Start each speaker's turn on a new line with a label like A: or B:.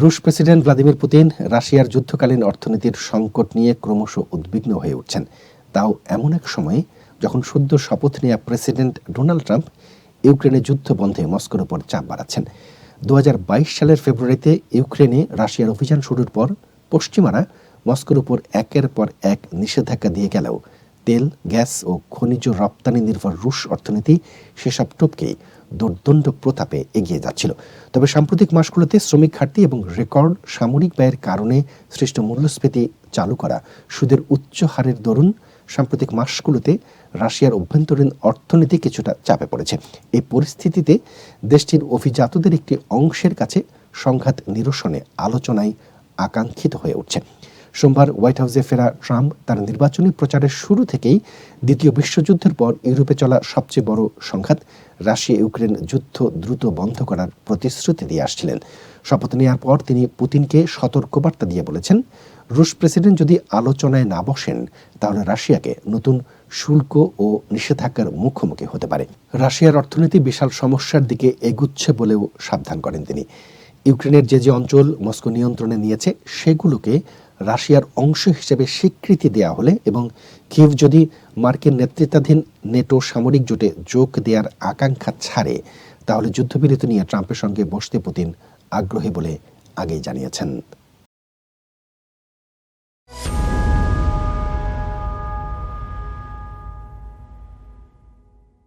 A: রুশ president Vladimir Putin রাশিয়ার যুদ্ধকালীন অর্থনীতির সংকট নিয়ে ক্রমশ উদ্বিগ্ন হয়ে উঠছেন। তাও এমন এক সময়ে যখন সদ্য শপথ নেওয়া প্রেসিডেন্ট ডোনাল্ড ট্রাম্প ইউক্রেনে যুদ্ধ বন্ধে মস্কোর ওপর চাপ বাড়াচ্ছেন। দু হাজার বাইশ সালের ফেব্রুয়ারিতে ইউক্রেনে রাশিয়ার অভিযান শুরুর পর পশ্চিমারা মস্কোর উপর একের পর এক নিষেধাজ্ঞা দিয়ে গেলেও তেল, গ্যাস ও খনিজ রপ্তানি নির্ভর রুশ অর্থনীতি সেসব টপকেই দুর্দণ্ড প্রতাপে এগিয়ে যাচ্ছিল। তবে সাম্প্রতিক মাসগুলোতে শ্রমিক ঘাটতি এবং রেকর্ড সামরিক ব্যয়ের কারণে সৃষ্ট মূল্যস্ফীতি চালু করা সুদের উচ্চ হারের দরুন সাম্প্রতিক মাসগুলোতে রাশিয়ার অভ্যন্তরীণ অর্থনীতি কিছুটা চাপে পড়েছে। এই পরিস্থিতিতে দেশটির অভিজাতদের একটি অংশের কাছে সংঘাত নিরসনে আলোচনায় আকাঙ্ক্ষিত হয়ে উঠছে। সোমবার হোয়াইট হাউসে ফেরা ট্রাম্প তার নির্বাচনী প্রচারের শুরু থেকেই দ্বিতীয় বিশ্বযুদ্ধের পর ইউরোপে চলা সবচেয়ে বড় সংঘাত, রাশিয়া ইউক্রেন যুদ্ধ দ্রুত বন্ধ করার প্রতিশ্রুতি দিয়ে আসছিলেন। শপথ নেওয়ার পর তিনি পুতিনকে সতর্কবার্তা দিয়ে বলেছেন, রুশ প্রেসিডেন্ট যদি আলোচনায় না বসেন, তাহলে রাশিয়াকে নতুন শুল্ক ও নিষেধাজ্ঞার মুখোমুখি হতে পারে। রাশিয়ার অর্থনীতি বিশাল সমস্যার দিকে এগুচ্ছে বলেও সাবধান করেন তিনি। ইউক্রেনের যে যে অঞ্চল মস্কো নিয়ন্ত্রণে নিয়েছে, সেগুলোকে রাশিয়ার অংশ হিসেবে স্বীকৃতি দেয়া হলে এবং কিভ যদি মার্কিন নেতৃত্বাধীন নেটো সামরিক জোটে যোগ দেওয়ার আকাঙ্ক্ষা ছাড়ে, তাহলে যুদ্ধবিরতি নিয়ে ট্রাম্পের সঙ্গে বসতে পুতিন আগ্রহী বলে আগেই জানিয়েছেন।